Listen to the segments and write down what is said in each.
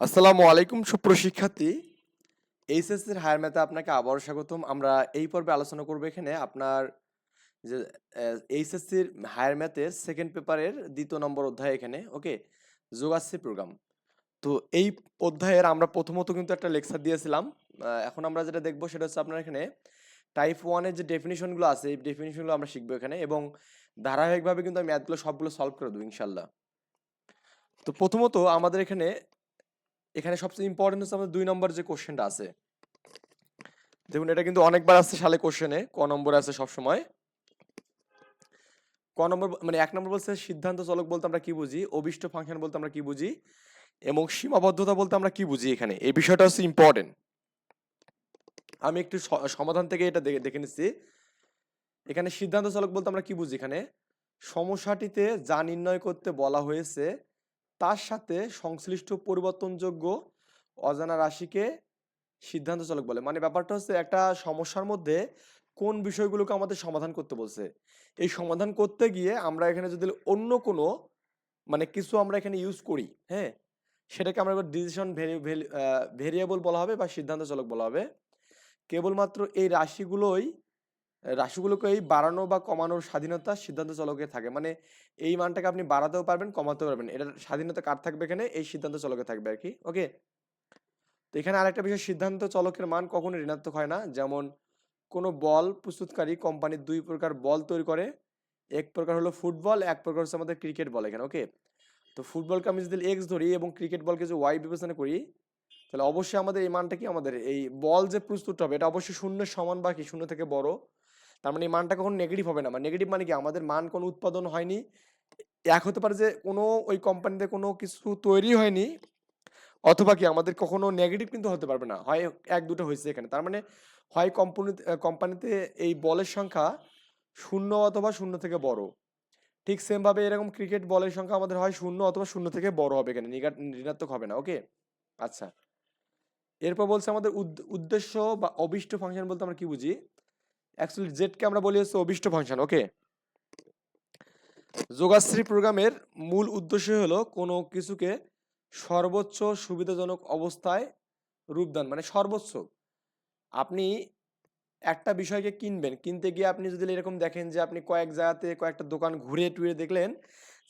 আসসালামু আলাইকুম সুপ্রশিক্ষার্থী এইচএসসির হায়ার ম্যাথে আপনাকে আবারও স্বাগতম। আমরা এই পর্বে আলোচনা করব এখানে আপনার যে এইচএসসির হায়ার ম্যাথের সেকেন্ড পেপারের দ্বিতীয় নম্বর অধ্যায় এখানে, ওকে? যোগাশ্রী প্রোগ্রাম তো এই অধ্যায়ের আমরা প্রথমত কিন্তু একটা লেকচার দিয়েছিলাম। এখন আমরা যেটা দেখব সেটা হচ্ছে আপনার এখানে টাইপ ওয়ানের যে ডেফিনিশনগুলো আছে, এই ডেফিনিশনগুলো আমরা শিখব এখানে এবং ধারাবাহিকভাবে কিন্তু আমি ম্যাথগুলো সবগুলো সলভ করে দেবো ইনশাল্লাহ তো প্রথমত আমাদের এখানে এখানে সবচেয়ে ইম্পর্টেন্ট হচ্ছে আমাদের দুই নম্বর যে কোশ্চেনটা আছে। দেখুন, এটা কিন্তু অনেকবার আসছে সালে কোশ্চেনে, ক নম্বর আছে সব সময় ক নম্বর মানে এক নম্বর বলছে সিদ্ধান্ত চলক বলতে আমরা কি বুঝি? অবিষ্ট ফাংশন বলতে আমরা কি বুঝি? এবং সীমাবদ্ধতা বলতে আমরা কি বুঝি এখানে? এই বিষয়টা হচ্ছে ইম্পর্টেন্ট আমি একটু সমাধান থেকে এটা দেখে নিচ্ছি। এখানে সিদ্ধান্ত চলক বলতে আমরা কি বুঝি এখানে? সমস্যাটিতে যা নির্ণয় করতে বলা হয়েছে তার সাথে সংশ্লিষ্ট পরিবর্তনযোগ্য অজানা রাশিকে সিদ্ধান্ত চলক বলে। মানে ব্যাপারটা হচ্ছে একটা সমস্যার মধ্যে কোন বিষয়গুলোকে আমাদের সমাধান করতে বলছে। এই সমাধান করতে গিয়ে আমরা এখানে যদি অন্য কোনো মানে কিছু আমরা এখানে ইউজ করি হ্যাঁ? সেটাকে আমরা ডিসিশন ভেরিয়েবল বলা হবে বা সিদ্ধান্ত চলক বলা হবে। কেবলমাত্র এই রাশিগুলোই রাশিগুলোকেই বাড়ানো বা কমানোর স্বাধীনতা সিদ্ধান্ত চলকে থাকে। মানে এই মানটাকে আপনি বাড়াতেও পারবেন, কমাতেও পারবেন। এটার স্বাধীনতা কার থাকবে এখানে? এই সিদ্ধান্ত চলকে থাকবে আর কি ওকে তো এখানে আরেকটা বিষয়, সিদ্ধান্ত চলকের মান কখনো ঋণাত্মক হয় না। যেমন কোনো বল প্রস্তুতকারী কোম্পানির দুই প্রকার বল তৈরি করে। এক প্রকার হলো ফুটবল, এক প্রকার হচ্ছে আমাদের ক্রিকেট বল এখানে ওকে তো ফুটবলকে আমি যদি এক্স ধরি এবং ক্রিকেট বলকে যদি ওয়াই বিবেচনা করি, তাহলে অবশ্যই আমাদের এই মানটা কি? আমাদের এই বল যে প্রস্তুত হবে, এটা অবশ্যই শূন্যের সমান বা কি? শূন্য থেকে বড়। তার মানে এই মানটা কখনো নেগেটিভ হবে না। মানে নেগেটিভ মানে কি? আমাদের মান কোনো উৎপাদন হয়নি। এক হতে পারে যে কোনো ওই কোম্পানিতে কোনো কিছু তৈরি হয়নি, অথবা কি আমাদের কখনো নেগেটিভ কিন্তু হতে পারবে না। হয় এক দুটো হয়েছে এখানে। তার মানে হয় কোম্পানি কোম্পানিতে এই বলের সংখ্যা শূন্য অথবা শূন্য থেকে বড়। ঠিক সেমভাবে এরকম ক্রিকেট বলের সংখ্যা আমাদের হয় শূন্য অথবা শূন্য থেকে বড় হবে এখানে। ঋণাত্মক হবে না। ওকে আচ্ছা। এরপর বলছে আমাদের উদ- উদ্দেশ্য বা অবিষ্ট ফাংশন বলতে আমরা কি বুঝি? অ্যাকচুয়ালি জেডকে আমরা বলি হচ্ছে অবিষ্ট ফাংশন ওকে যোগাশ্রী প্রোগ্রামের মূল উদ্দেশ্য হলো কোনো কিছুকে সর্বোচ্চ সুবিধাজনক অবস্থায় রূপদান মানে সর্বোচ্চ। আপনি একটা বিষয়কে কিনবেন, কিনতে গিয়ে আপনি যদি এরকম দেখেন যে আপনি কয়েক জায়গাতে কয়েকটা দোকান ঘুরে টুরে দেখলেন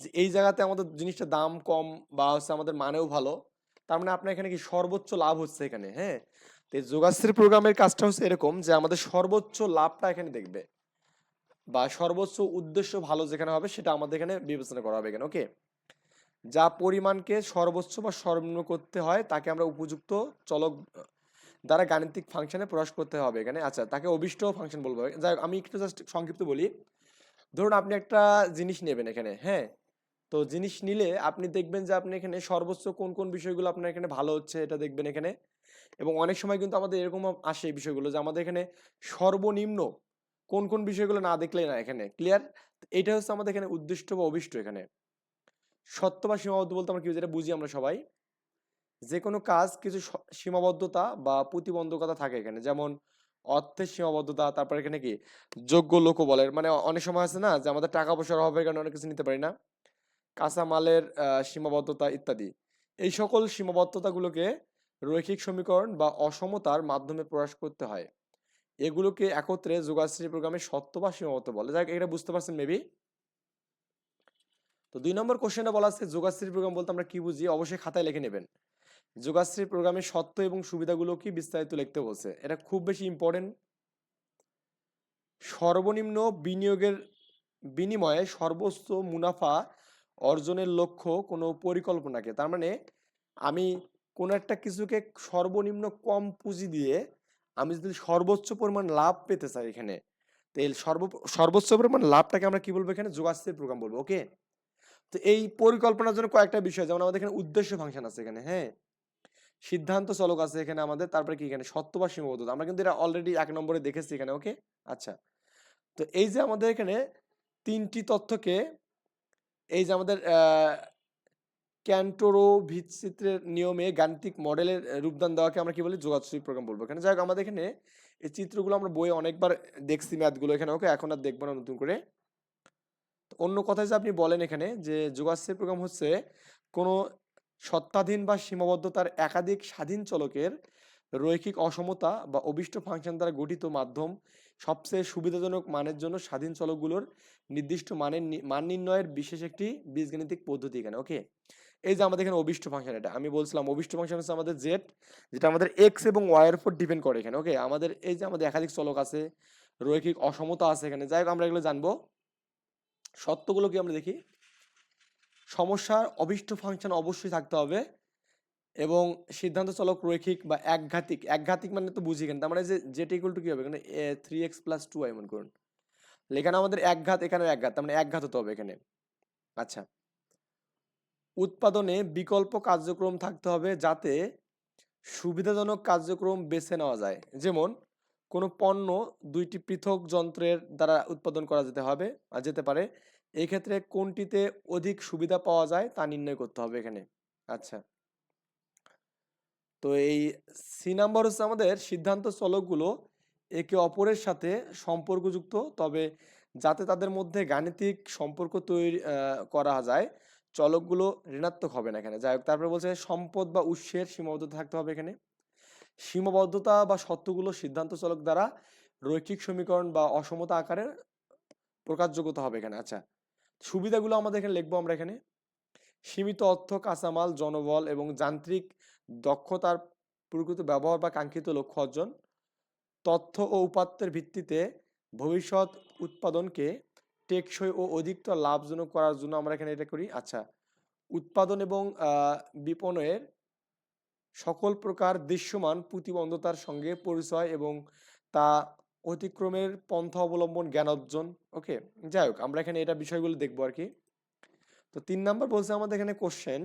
যে এই জায়গাতে আমাদের জিনিসটা দাম কম বা হচ্ছে আমাদের মানেও ভালো, তার মানে আপনার এখানে কি সর্বোচ্চ লাভ হচ্ছে এখানে হ্যাঁ? তো যোগাশ্রী প্রোগ্রামের কাজটা হচ্ছে এরকম যে আমাদের সর্বোচ্চ লাভটা এখানে দেখবে বা সর্বোচ্চ উদ্দেশ্য ভালো যেখানে হবে সেটা আমাদের এখানে বিবেচনা করা হবে এখানে ওকে যা পরিমাণকে সর্বোচ্চ বা সর্বনিম্ন করতে হয় তাকে আমরা উপযুক্ত চলক দ্বারা গাণিতিক ফাংশনে প্রকাশ করতে হবে এখানে। আচ্ছা তাকে অভিষ্ট ফাংশন বলব। যাই আমি একটু জাস্ট সংক্ষিপ্ত বলি। ধরুন আপনি একটা জিনিস নেবেন এখানে হ্যাঁ? তো জিনিস নিলে আপনি দেখবেন যে আপনি এখানে সর্বোচ্চ কোন কোন বিষয়গুলো আপনার এখানে ভালো হচ্ছে এটা দেখবেন এখানে। এবং অনেক সময় কিন্তু আমাদের এরকম আসে এই বিষয়গুলো যে আমাদের এখানে সর্বনিম্ন কোন কোন বিষয়গুলো না দেখলে না এখানে ক্লিয়ার এটা হচ্ছে আমাদের এখানে উদ্দিষ্ট বা অভিষ্ট এখানে। সত্য বা সীমাবদ্ধ বলতে আমরা কি? যেটা বুঝি আমরা সবাই। যে কোনো কাজ কিছু সীমাবদ্ধতা বা প্রতিবন্ধকতা থাকে এখানে। যেমন অর্থের সীমাবদ্ধতা, তারপর এখানে কি? যোগ্য লোক বলের মানে অনেক সময় আছে না যে আমাদের টাকা পয়সার অভাবের কারণে অনেক কিছু নিতে পারি না। কাঁচামালের সীমাবদ্ধতা ইত্যাদি। এই সকল সীমাবদ্ধতাগুলোকে রৈখিক সমীকরণ বা অসমতার মাধ্যমে প্রকাশ করতে হয়। এগুলোকে একত্রে যোগাশ্রী প্রোগ্রামে সত্য বা সীমাবদ্ধ বলে। যাক, এটা বুঝতে পারছেন মেবি তো দুই নম্বর কোশ্চেনে বলা আছে যোগাশ্রী প্রোগ্রাম বলতে আমরা কি বুঝি? অবশ্যই খাতায় লিখে নেবেন। যোগাশ্রী প্রোগ্রামের সত্য এবং সুবিধাগুলো কি বিস্তারিত লিখতে বলছে? এটা খুব বেশি ইম্পর্টেন্ট সর্বনিম্ন বিনিয়োগের বিনিময়ে সর্বোচ্চ মুনাফা অর্জনের লক্ষ্য কোনো পরিকল্পনাকে। তার মানে আমি কোনো একটা কিছুকে সর্বনিম্ন কম পুঁজি দিয়ে আমি যদি সর্বোচ্চ পরিমাণ লাভ পেতে চাই এখানে, তো এই সর্ব, সর্বোচ্চ পরিমাণ লাভটাকে আমরা কি বলব এখানে? যোগাশ্রী প্রোগ্রাম বলব, ওকে? তো এই পরিকল্পনার জন্য কয়েকটা বিষয়, যেমন আমাদের এখানে উদ্দেশ্য ফাংশন আছে এখানে হ্যাঁ? সিদ্ধান্ত চলক আছে এখানে আমাদের, তারপরে কি এখানে? সত্য বা সীমাবদ্ধতা, আমরা কিন্তু এটা অলরেডি এক নম্বরে দেখেছি এখানে, ওকে? আচ্ছা তো এই যে আমাদের এখানে তিনটি তথ্যকে, এই যে আমাদের ক্যান্টোরো ভিতচিত্রের নিয়মে গাণিতিক মডেলের রূপদান দেওয়াকে আমরা কি বলি? যোগাশ্রী প্রোগ্রাম বলব। এখানে যাই হোক, আমাদের এখানে এই চিত্রগুলো আমরা বইয়ে অনেকবার দেখছি ম্যাথগুলো এখানে, ওকে? এখন আর দেখব না নতুন করে। অন্য কথায় যে আপনি বলেন এখানে যে যোগাশ্রী প্রোগ্রাম হচ্ছে কোনো সত্তাধীন বা সীমাবদ্ধতার একাধিক স্বাধীন চলকের রৈখিক অসমতা বা অবিষ্ট ফাংশন দ্বারা গঠিত মাধ্যম সবচেয়ে সুবিধাজনক মানের জন্য স্বাধীন চলকগুলোর নির্দিষ্ট মানের মান নির্ণয়ের বিশেষ একটি বীজগাণিতিক পদ্ধতি এখানে, ওকে? এই যে আমাদের এখানে অবিষ্ট ফাংশন এটা, আমি বলছিলাম অবিষ্ট ফাংশন হচ্ছে আমাদের জেড যেটা আমাদের এক্স এবং ওয়াই এর উপর ডিপেন্ড করে এখানে ওকে আমাদের এই যে আমাদের একাধিক চলক আছে, রৈখিক অসমতা আছে এখানে, যাই হোক আমরা এগুলো জানব। সত্যগুলো কি আমরা দেখি? সমস্যার অবিষ্ট ফাংশন অবশ্যই থাকতে হবে এবং সিদ্ধান্ত চলক রৈখিক বা একঘাতিক একঘাতিক মানে তো বুঝি কেন তার মানে যে যেটা ইকুয়াল টু কি হবে? এখানে থ্রি এক্স প্লাস টু আই মনে করুন। এখানে আমাদের একঘাত, এখানে একঘাত, তার মানে একঘাত হতে হবে এখানে। আচ্ছা। উৎপাদনে বিকল্প কার্যক্রম থাকতে হবে যাতে সুবিধাজনক কার্যক্রম বেছে নেওয়া যায়। যেমন, কোনো পণ্য দুইটি পৃথক যন্ত্রের দ্বারা উৎপাদন করা যেতে হবে আর যেতে পারে। এই ক্ষেত্রে কোনটিতে অধিক সুবিধা পাওয়া যায় তা নির্ণয় করতে হবে এখানে। আচ্ছা। তো এই সি নাম্বার হচ্ছে আমাদের সিদ্ধান্ত চলকগুলো একে অপরের সাথে সম্পর্কযুক্ত, তবে যাতে তাদের মধ্যে গাণিতিক সম্পর্ক তৈরি করা যায় চলকগুলো ঋণাত্মক হবে না এখানে। যাই হোক, তারপরে বলছে সম্পদ বা উৎসের সীমাবদ্ধতা থাকতে হবে এখানে। সীমাবদ্ধতা বা সত্যগুলো সিদ্ধান্ত চলক দ্বারা রৈখিক সমীকরণ বা অসমতা আকারে প্রকাশযোগ্যতা হবে এখানে। আচ্ছা সুবিধাগুলো আমাদের এখানে লিখব আমরা এখানে। সীমিত অর্থ, কাঁচামাল, জনবল এবং যান্ত্রিক দক্ষতার প্রকৃত ব্যবহার বা কাঙ্ক্ষিত লক্ষ্য অর্জন। তথ্য ও উপাত্তের ভিত্তিতে ভবিষ্যৎ উৎপাদনকে টেকসই ও অধিকতর লাভজনক করার জন্য আমরা এখানে এটা করি। আচ্ছা উৎপাদন এবং বিপণনের সকল প্রকার দৃশ্যমান প্রতিবন্ধতার সঙ্গে পরিচয় এবং তা অতিক্রমের পন্থা অবলম্বন জ্ঞান অর্জন। ওকে যাই হোক, আমরা এখানে এটা বিষয়গুলো দেখব আর কি। তো তিন নাম্বার বলছে আমাদের এখানে কোশ্চেন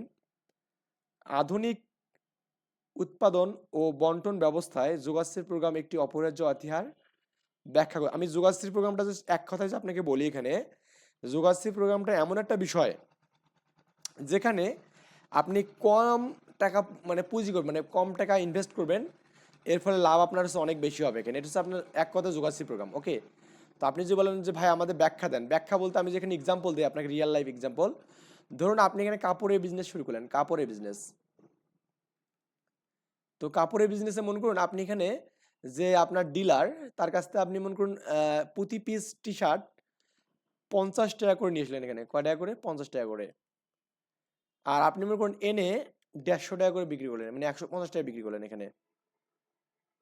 আধুনিক উৎপাদন ও বন্টন ব্যবস্থায় যোগাশ্রীর প্রোগ্রাম একটি অপরিহার্য হাতিয়ার ব্যাখ্যা আমি যোগাশ্রী প্রোগ্রামটা এক কথায় আপনাকে বলি এখানে। যোগাশ্রী প্রোগ্রামটা এমন একটা বিষয় যেখানে আপনি কম টাকা মানে পুঁজি করবেন মানে কম টাকা ইনভেস্ট করবেন, এর ফলে লাভ আপনার হচ্ছে অনেক বেশি হবে এখানে। এটা হচ্ছে আপনার এক কথা যোগাশ্রী প্রোগ্রাম ওকে তো আপনি যে বলেন যে, ভাই, আমাদের ব্যাখ্যা দেন। ব্যাখ্যা বলতে আমি যেখানে এক্সাম্পল দিই আপনাকে রিয়েল লাইফ এক্সাম্পল ধরুন আপনি এখানে কাপড়ের বিজনেস শুরু করলেন, কাপড়ের বিজনেস তো কাপড়ের বিজনেসে মনে করুন আপনি এখানে যে আপনার ডিলার, তার কাছ থেকে আপনি মনে করুন প্রতি পিস টি শার্ট পঞ্চাশ টাকা করে নিয়েছিলেন এখানে। কয় টাকা করে? পঞ্চাশ টাকা করে। আর আপনি মনে করুন, এনে দেড়শো টাকা করে বিক্রি করলেন মানে একশো পঞ্চাশ টাকা বিক্রি করলেন এখানে।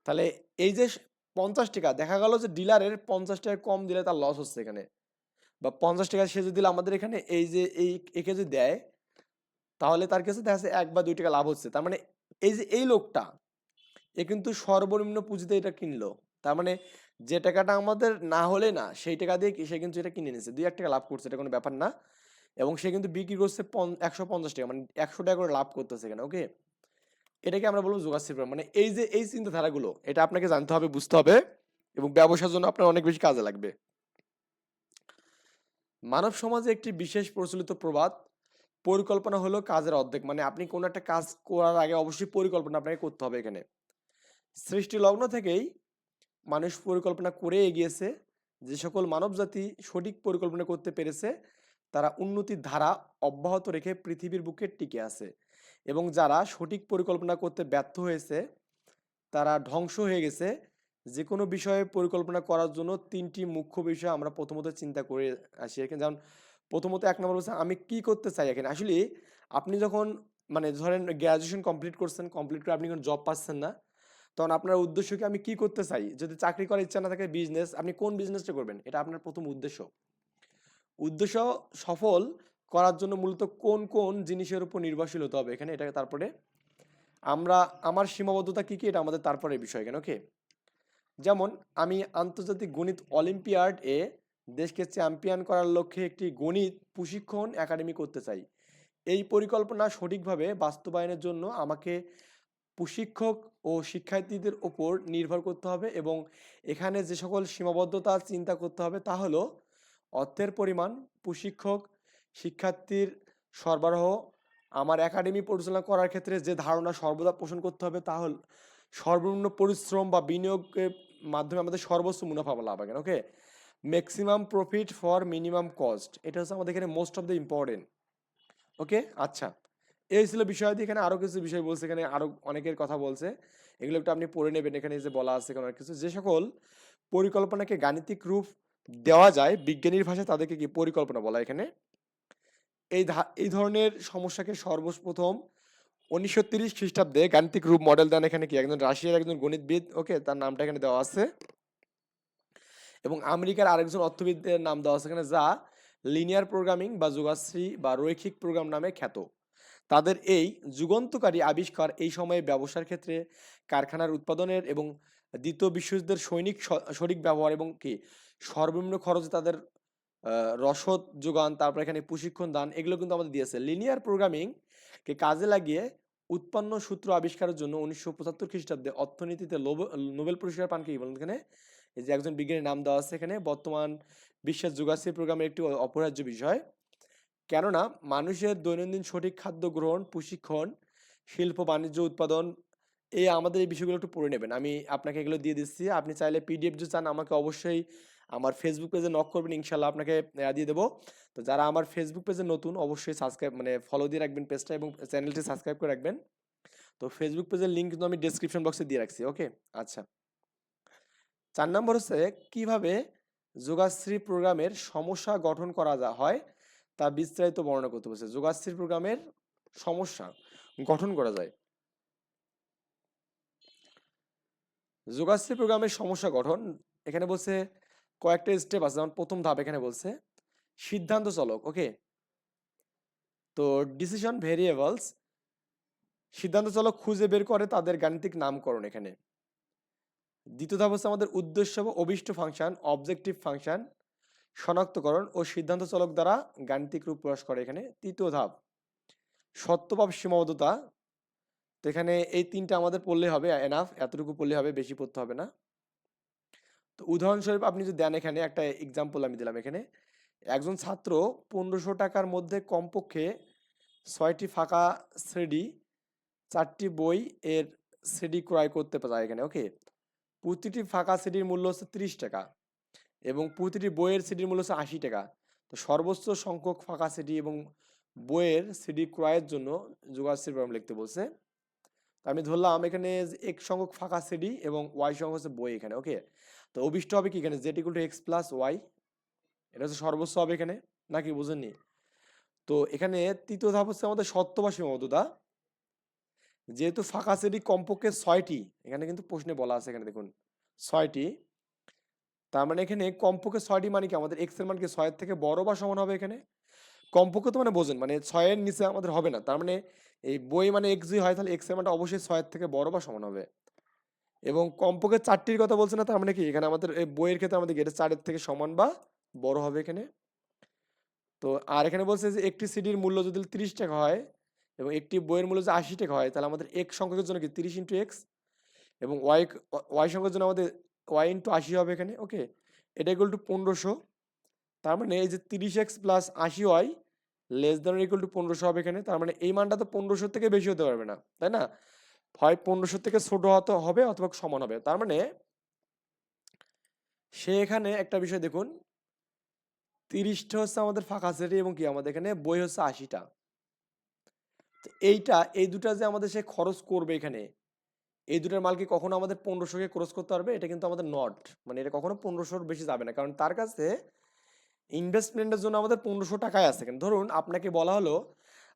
তাহলে এই যে পঞ্চাশ টাকা, দেখা গেল যে ডিলারের পঞ্চাশ টাকা কম দিলে তার লস হচ্ছে এখানে। বা পঞ্চাশ টাকা সে যদি আমাদের এখানে, এই যে, এই, একে যদি দেয়, তাহলে তার কাছে দেখা যাচ্ছে এক বা দুই টাকা লাভ হচ্ছে। তার মানে এই যে, এই লোকটা এ কিন্তু সর্বনিম্ন পুঁজিতে এটা কিনলো। তার মানে যে টাকাটা আমাদের না হলে না, সেই টাকা দিয়ে সে কিন্তু এটা কিনে নিয়েছে দুই এক টাকা লাভ করছে, এটা কোনো ব্যাপার না। এবং সে কিন্তু বিক্রি করছে একশো পঞ্চাশ টাকা মানে একশো টাকা করে লাভ করতেছে এখানে ওকে? এটাকে আমরা বলব যোগাশ্রী মানে এই যে, এই চিন্তাধারাগুলো, এটা আপনাকে জানতে হবে, বুঝতে হবে এবং ব্যবসার জন্য আপনার অনেক বেশি কাজে লাগবে। মানব সমাজে একটি বিশেষ প্রচলিত প্রবাদ, পরিকল্পনা হলো কাজের অর্ধেক। মানে আপনি কোনো একটা কাজ করার আগে অবশ্যই পরিকল্পনা আপনাকে করতে হবে এখানে। সৃষ্টি লগ্ন থেকেই মানুষ পরিকল্পনা করে এগিয়েছে। যে সকল মানবজাতি সঠিক পরিকল্পনা করতে পেরেছে, তারা উন্নতির ধারা অব্যাহত রেখে পৃথিবীর বুকে টিকে আছে। এবং যারা সঠিক পরিকল্পনা করতে ব্যর্থ হয়েছে, তারা ধ্বংস হয়ে গেছে। যে কোনো বিষয়ে পরিকল্পনা করার জন্য তিনটি মুখ্য বিষয় আমরা প্রথমত চিন্তা করে আসি এখানে। যেমন প্রথমত এক নম্বর হচ্ছে, আমি কি করতে চাই এখানে? আসলে আপনি যখন মানে ধরেন গ্র্যাজুয়েশন কমপ্লিট করছেন কমপ্লিট করে আপনি কোনো জব পাচ্ছেন না তখন আপনার উদ্দেশ্য কি? আমি কি করতে চাই? যদি চাকরি করার ইচ্ছা না থাকে বিজনেস আপনি কোন বিজনেসটা করবেন? এটা আপনার প্রথম উদ্দেশ্য। উদ্দেশ্য সফল করার জন্য মূলত কোন কোন জিনিসের উপর নির্ভরশীল হতে হবে এখানে? এটাকে তারপরে আমরা, আমার সীমাবদ্ধতা কী কী? এটা আমাদের তারপরে বিষয় এখানে ওকে যেমন আমি আন্তর্জাতিক গণিত অলিম্পিয়াড এ দেশকে চ্যাম্পিয়ন করার লক্ষ্যে একটি গণিত প্রশিক্ষণ একাডেমি করতে চাই। এই পরিকল্পনা সঠিকভাবে বাস্তবায়নের জন্য আমাকে প্রশিক্ষক ও শিক্ষার্থীদের ওপর নির্ভর করতে হবে এবং এখানে যে সকল সীমাবদ্ধতা, চিন্তা করতে হবে তা হলো অর্থের পরিমাণ, প্রশিক্ষক, শিক্ষার্থীর সরবরাহ, আমার একাডেমি পরিচালনা করার ক্ষেত্রে যে ধারণা সর্বদা পোষণ করতে হবে তা হল সর্বনিম্ন পরিশ্রম বা বিনিয়োগের মাধ্যমে আমাদের সর্বোচ্চ মুনাফা লাভ হবে okay maximum profit for minimum cost এটা হচ্ছে আমাদের এখানে most of the important okay আচ্ছা। এই ছিল বিষয়াদি এখানে আরও কিছু বিষয় বলছে, এখানে আরও অনেকের কথা বলছে। এগুলো একটু আপনি পড়ে নেবেন, এখানে যে বলা আছে, কোনো কিছু। যে সকল পরিকল্পনাকে গাণিতিক রূপ দেওয়া যায়, বিজ্ঞানীর ভাষায় তাদেরকে কি পরিকল্পনা বলা এখানে? এই এই ধরনের সমস্যাকে সর্বপ্রথম উনিশশো তিরিশ খ্রিস্টাব্দে গাণিতিক রূপ মডেল দেন এখানে কি? একজন রাশিয়ার একজন গণিতবিদ, ওকে, তার নামটা এখানে দেওয়া আছে। এবং আমেরিকার আরেকজন অর্থবিদদের নাম দেওয়া আছে এখানে, যা লিনিয়ার প্রোগ্রামিং বা যোগাশ্রী বা রৈখিক প্রোগ্রাম নামে খ্যাত। তাদের এই যুগান্তকারী আবিষ্কার এই সময়ে ব্যবসার ক্ষেত্রে কারখানার উৎপাদনের এবং দ্বিতীয় বিশ্বযুদ্ধের সৈনিক সঠিক ব্যবহার এবং কি সর্বনিম্ন খরচে তাদের রসদ যোগান, তারপর এখানে প্রশিক্ষণ দান, এগুলো কিন্তু আমাদের দিয়েছে। লিনিয়ার প্রোগ্রামিং কে কাজে লাগিয়ে উৎপন্ন সূত্র আবিষ্কারের জন্য উনিশশো পঁচাত্তর খ্রিস্টাব্দে অর্থনীতিতে নোবেল পুরস্কার পান কি বলেন এখানে? এই যে একজন বিজ্ঞানীর নাম দেওয়া আছে এখানে। বর্তমান বিশ্বের যুগাশ্রী প্রোগ্রামের একটি অপরিহার্য বিষয়। কেননা মানুষের দৈনন্দিন সঠিক খাদ্য গ্রহণ, প্রশিক্ষণ, শিল্প, বাণিজ্য, উৎপাদন এই আমাদের এই বিষয়গুলো একটু পড়ে নেবেন। আমি আপনাকে এগুলো দিয়ে দিচ্ছি। আপনি চাইলে পিডিএফ যদি চান, আমাকে অবশ্যই আমার ফেসবুক পেজে নক করবেন ইনশাল্লাহ আপনাকে দিয়ে দেবো। তো যারা আমার ফেসবুক পেজে নতুন, অবশ্যই সাবস্ক্রাইব মানে ফলো দিয়ে রাখবেন পেজটা এবং চ্যানেলটি সাবস্ক্রাইব করে রাখবেন। তো ফেসবুক পেজের লিঙ্ক কিন্তু আমি ডেসক্রিপশন বক্সে দিয়ে রাখছি ওকে আচ্ছা। চার নম্বর হচ্ছে, কীভাবে যোগাশ্রী প্রোগ্রামের সমস্যা গঠন করা যা হয় তা বিস্তারিত বর্ণনা করতে বলছে। যোগাশ্রী প্রোগ্রামের সমস্যা গঠন করা যায়। যোগাশ্রী প্রোগ্রামের সমস্যা গঠন, এখানে বলছে কয়েকটা স্টেপ আছে। যেমন প্রথম ধাপ এখানে বলছে, সিদ্ধান্ত চলক ওকে তো ডিসিশন ভেরিয়েবলস সিদ্ধান্ত চলক খুঁজে বের করে তাদের গাণিতিক নামকরণ এখানে। দ্বিতীয় ধাপ হচ্ছে আমাদের উদ্দেশ্য অভিষ্ট ফাংশন অবজেক্টিভ ফাংশন শনাক্তকরণ ও সিদ্ধান্ত চলক দ্বারা গাণিতিক রূপ প্রকাশ করে এখানে তৃতীয় ধাপ। সত্যভাব সীমাবদ্ধতা। তো এখানে এই তিনটা আমাদের পড়লে হবে এনাফ এতটুকু পড়লে হবে, বেশি পড়তে হবে না। তো উদাহরণস্বরূপ আপনি যদি দেন এখানে একটা এক্সাম্পল আমি দিলাম এখানে। একজন ছাত্র পনেরোশো টাকার মধ্যে কমপক্ষে ছয়টি ফাঁকা শ্রেডি চারটি বই এর সিডি ক্রয় করতে পারে এখানে ওকে প্রতিটি ফাঁকা সিডির মূল্য হচ্ছে তিরিশ টাকা। এবং প্রতিটি বইয়ের সিডির মূল্য হচ্ছে আশি টাকা। তো সর্বোচ্চ সংখ্যক ফাঁকা সিডি এবং বইয়ের সিডি ক্রয়ের জন্য যোগাশ্রী প্রোগ্রাম লিখতে বলছে। তো আমি ধরলাম এখানে এক সংখ্যক ফাঁকা সিডি এবং ওয়াই সংখ্যক হচ্ছে বই এখানে ওকে তো অভিষ্ট হবে কি এখানে? Z equal to X plus Y এটা হচ্ছে সর্বোচ্চ হবে এখানে, নাকি বুঝেননি? তো এখানে তৃতীয় ধাপ হচ্ছে আমাদের সত্য বা সীমাবদ্ধতা। যেহেতু ফাঁকা সিডি কমপক্ষে ছয়টি, এখানে কিন্তু প্রশ্নে বলা আছে এখানে, দেখুন। ছয়টি তার মানে এখানে কমপক্ষে ছয়টি মানে কি আমাদের এক্সের মান ছয়ের থেকে বড় বা সমান হবে এখানে? কমপক্ষে তো মানে বোঝেন মানে ছয়ের নিচে আমাদের হবে না। তার মানে এই বই মানে এক্স যদি হয় তাহলে এক্সের মানটা অবশ্যই ছয়ের থেকে বড় বা সমান হবে। এবং কমপক্ষে চারটির কথা বলছে না, তার মানে কি এখানে আমাদের এই বইয়ের ক্ষেত্রে আমাদের এটা চারের থেকে সমান বা বড় হবে এখানে? তো আর এখানে বলছে যে একটি সিডির মূল্য যদি তিরিশ টাকা হয় এবং একটি বইয়ের মূল্য যদি আশি টাকা হয়, তাহলে আমাদের এক সংখ্যকের জন্য কি তিরিশ ইন্টু এক্স এবং ওয়াই ওয়াই সংখ্যার জন্য আমাদের ওয়াই ইন্টু আশি হবে এখানে ওকে এটা ইকুয়াল টু পনেরোশো, তার মানে এই যে তিরিশ এক্স প্লাস আশি y less than equal to পনেরোশো হবে এখানে, তার মানে এই মানটা তো পনেরোশোর থেকে বেশি হতে পারবে না, তাই না? হয় পনেরোশোর থেকে ছোট হতে হবে অথবা সমান হবে, তার মানে সে এখানে একটা বিষয় দেখুন, তিরিশটা হচ্ছে আমাদের ফাঁকা সেটি এবং কি আমাদের এখানে বই হচ্ছে আশিটা এইটা, এই দুটা যে আমাদের সে খরচ করবে এখানে এই দুটোর মাল কি কখনো আমাদের পনেরোশোকে ক্রস করতে পারবে? এটা কিন্তু আমাদের নট মানে এটা কখনো পনেরোশোর বেশি যাবে না। কারণ তার কাছে ইনভেস্টমেন্টের জন্য আমাদের পনেরোশো টাকায় আছে। কিন্তু ধরুন আপনাকে বলা হলো,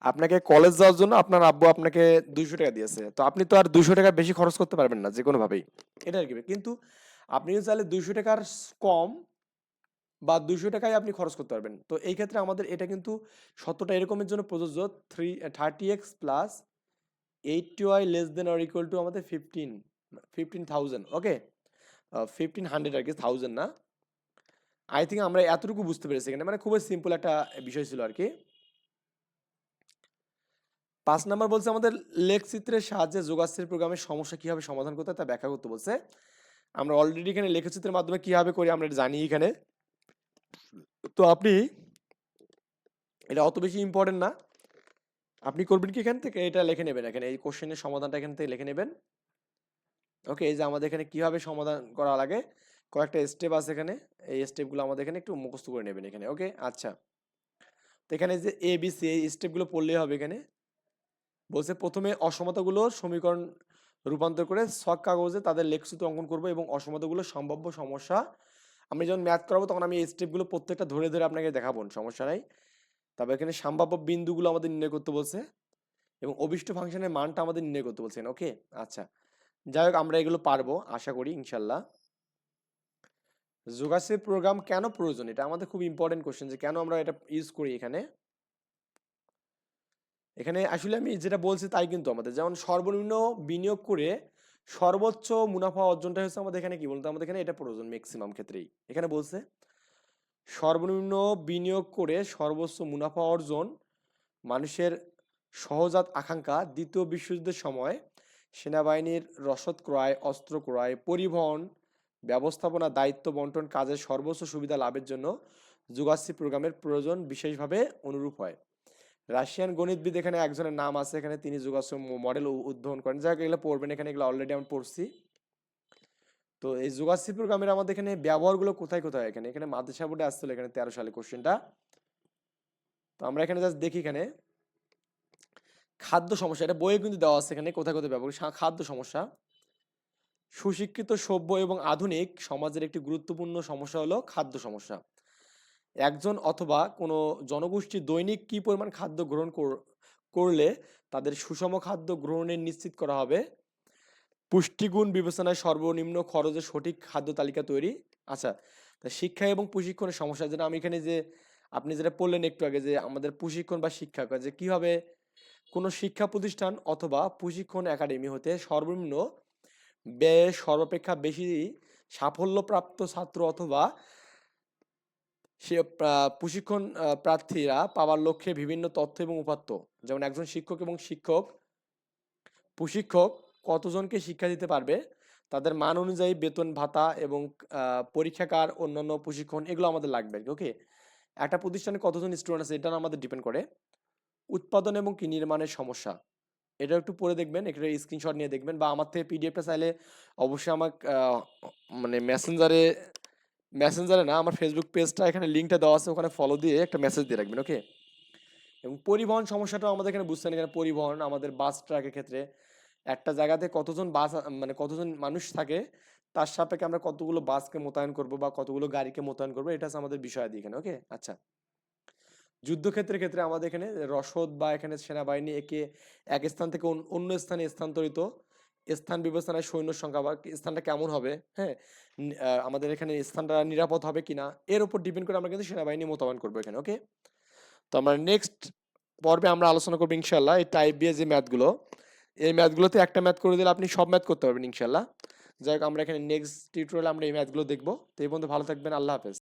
আপনাকে কলেজ যাওয়ার জন্য আপনার আব্বু আপনাকে দুইশো টাকা দিয়েছে। তো আপনি তো আর দুইশো টাকা বেশি খরচ করতে পারবেন না যে কোনোভাবেই এটা আর কি। কিন্তু আপনি চাইলে দুইশো টাকার কম বা দুইশো টাকায় আপনি খরচ করতে পারবেন। তো এই ক্ষেত্রে আমাদের এটা কিন্তু সত্যটা এরকমের জন্য প্রযোজ্য। Three thirty x plus eighty y less than or equal to আমাদের fifteen fifteen thousand okay fifteen hundred আর কি থাউজেন্ড না? আই থিঙ্ক আমরা এতটুকু বুঝতে পেরেছি এখানে। মানে খুবই সিম্পল একটা বিষয় ছিল আর কি। পাঁচ নাম্বার বলছে আমাদের লেখচিত্রের সাহায্যে যোগাশ্রী প্রোগ্রামের সমস্যা কীভাবে সমাধান করতে তা ব্যাখ্যা করতে বলছে। আমরা অলরেডি এখানে লেখচিত্রের মাধ্যমে কীভাবে করি আমরা জানি এখানে। তো আপনি, এটা অত বেশি ইম্পর্টেন্ট না। আপনি করবেন কি এখান থেকে? এটা লিখে নেবেন এখানে। এই কোশ্চেনের সমাধানটা এখান থেকে লিখে নেবেন। ওকে এই যে আমাদের এখানে কীভাবে সমাধান করা লাগে? কয়েকটা স্টেপ আছে এখানে। এই স্টেপগুলো আমাদের এখানে একটু মুখস্থ করে নেবেন এখানে। ওকে আচ্ছা। তো এখানে যে এ বি সি এই স্টেপগুলো পড়লেই হবে এখানে। বলছে প্রথমে অসমতাগুলো সমীকরণ রূপান্তর করে ছক কাগজে তাদের লেখচিত্র অঙ্কন করব এবং অসমতাগুলো সম্ভাব্য সমস্যা। আমি যখন ম্যাথ করাবো তখন আমি এই স্টেপগুলো প্রত্যেকটা ধরে ধরে আপনাকে দেখাবো, সমস্যা নাই। তারপর এখানে সম্ভাব্য বিন্দুগুলো আমাদের নির্ণয় করতে বলছে এবং অভিষ্ট ফাংশনের মানটা আমাদের নির্ণয় করতে বলছেন ওকে? আচ্ছা যাই হোক, আমরা এগুলো পারব, আশা করি ইনশাল্লাহ যোগাসের প্রোগ্রাম কেন প্রয়োজন? এটা আমাদের খুব ইম্পর্টেন্ট কোশ্চেন যে কেন আমরা এটা ইউজ করি এখানে? এখানে আসলে আমি যেটা বলছি তাই কিন্তু আমাদের, যেমন সর্বনিম্ন বিনিয়োগ করে সর্বোচ্চ মুনাফা অর্জনটা হচ্ছে আমাদের এখানে কি বলতো? আমাদের এখানে এটা প্রয়োজন ম্যাক্সিমাম ক্ষেত্রেই। এখানে বলছে সর্বনিম্ন বিনিয়োগ করে সর্বোচ্চ মুনাফা অর্জন মানুষের সহজাত আকাঙ্ক্ষা দ্বিতীয় বিশ্বযুদ্ধের সময় সেনাবাহিনীর রসদ ক্রয়, অস্ত্র ক্রয়, পরিবহন, ব্যবস্থাপনা, দায়িত্ব বন্টন কাজের সর্বোচ্চ সুবিধা লাভের জন্য যুগাশ্রী প্রোগ্রামের প্রয়োজন বিশেষভাবে অনুরূপ হয়। রাশিয়ান গণিতবিদ এখানে একজনের নাম আছে, এখানে তিনি যুগাশ্রী মডেল উদ্ভাবন করেন। যাই হোক, এগুলো পড়বেন, এখানে এগুলো অলরেডি আমি পড়ছি। তো এই যুগাশ্রী প্রোগ্রামের আমাদের এখানে ব্যবহারগুলো কোথায় কোথায় এখানে? এখানে মাদ্রাসা বোর্ডে আসছিল এখানে তেরো সালে কোশ্চেনটা তো আমরা এখানে জাস্ট দেখি এখানে। খাদ্য সমস্যা, এটা বইয়ে কিন্তু দেওয়া আছে এখানে কোথায় কোথায় ব্যবহার খাদ্য সমস্যা। সুশিক্ষিত, সভ্য এবং আধুনিক সমাজের একটি গুরুত্বপূর্ণ সমস্যা হলো খাদ্য সমস্যা। একজন অথবা কোনো জনগোষ্ঠী দৈনিক কি পরিমাণ খাদ্য গ্রহণ কর- করলে তাদের সুষম খাদ্য গ্রহণের নিশ্চিত করা হবে? পুষ্টিগুণ বিবেচনায় সর্বনিম্ন খরচে সঠিক খাদ্য তালিকা তৈরি। আচ্ছা তা শিক্ষা এবং প্রশিক্ষণের সমস্যা যেটা, আমি এখানে যে আপনি যেটা বললেন একটু আগে যে আমাদের প্রশিক্ষণ বা শিক্ষা, যে কীভাবে কোনো শিক্ষা প্রতিষ্ঠান অথবা প্রশিক্ষণ একাডেমি হতে সর্বনিম্ন ব্যয়ে সর্বাপেক্ষা বেশি সাফল্যপ্রাপ্ত ছাত্র অথবা সে প্রশিক্ষণ প্রার্থীরা পাওয়ার লক্ষ্যে বিভিন্ন তথ্য এবং উপাত্ত। যেমন একজন শিক্ষক এবং শিক্ষক, প্রশিক্ষক কতজনকে শিক্ষা দিতে পারবে, তাদের মান অনুযায়ী বেতন ভাতা এবং পরীক্ষাকার অন্যান্য প্রশিক্ষণ, এগুলো আমাদের লাগবে ওকে একটা প্রতিষ্ঠানে কতজন স্টুডেন্ট আছে এটা আমাদের ডিপেন্ড করে। উৎপাদন এবং কি নির্মাণের সমস্যা এটা একটু পরে দেখবেন, একটা স্ক্রিনশট নিয়ে দেখবেন বা আমার থেকে পিডিএফটা চাইলে অবশ্যই আমার মানে মেসেঞ্জারে মেসেঞ্জারে না, আমার ফেসবুক পেজটা এখানে লিঙ্কটা দেওয়া আছে, ওখানে ফলো দিয়ে একটা মেসেজ দিয়ে রাখবেন ওকে এবং পরিবহন সমস্যাটাও আমাদের এখানে বুঝতে এখানে পরিবহন, আমাদের বাস ট্রাকের ক্ষেত্রে একটা জায়গাতে কতজন বাস মানে কতজন মানুষ থাকে, তার সাপেক্ষে আমরা কতগুলো বাসকে মোতায়েন করব বা কতগুলো গাড়িকে মোতায়েন করব, এটা হচ্ছে আমাদের বিষয় এখানে ওকে আচ্ছা। যুদ্ধক্ষেত্রের ক্ষেত্রে আমাদের এখানে রসদ বা এখানে সেনাবাহিনী একে এক স্থান থেকে অন্য স্থানে স্থানান্তরিত স্থান বিবেচনায় সৈন্য সংখ্যা বা স্থানটা কেমন হবে হ্যাঁ? আমাদের এখানে স্থানটা নিরাপদ হবে কিনা, এর উপর ডিপেন্ড করে আমরা কিন্তু সেনাবাহিনী মোতায়েন করব এখানে ওকে তো আমরা নেক্সট পর্বে আমরা আলোচনা করব ইনশাল্লাহ এই টাইপ বিয়ে যে ম্যাথগুলো। এই ম্যাথগুলোতে একটা ম্যাথ করে দিলে আপনি সব ম্যাথ করতে পারবেন ইনশাল্লাহ। যাই হোক, আমরা এখানে নেক্সট টিউটোরিয়াল আমরা এই ম্যাথগুলো দেখব। তো এই পর্যন্ত ভালো থাকবেন, আল্লাহ হাফেজ।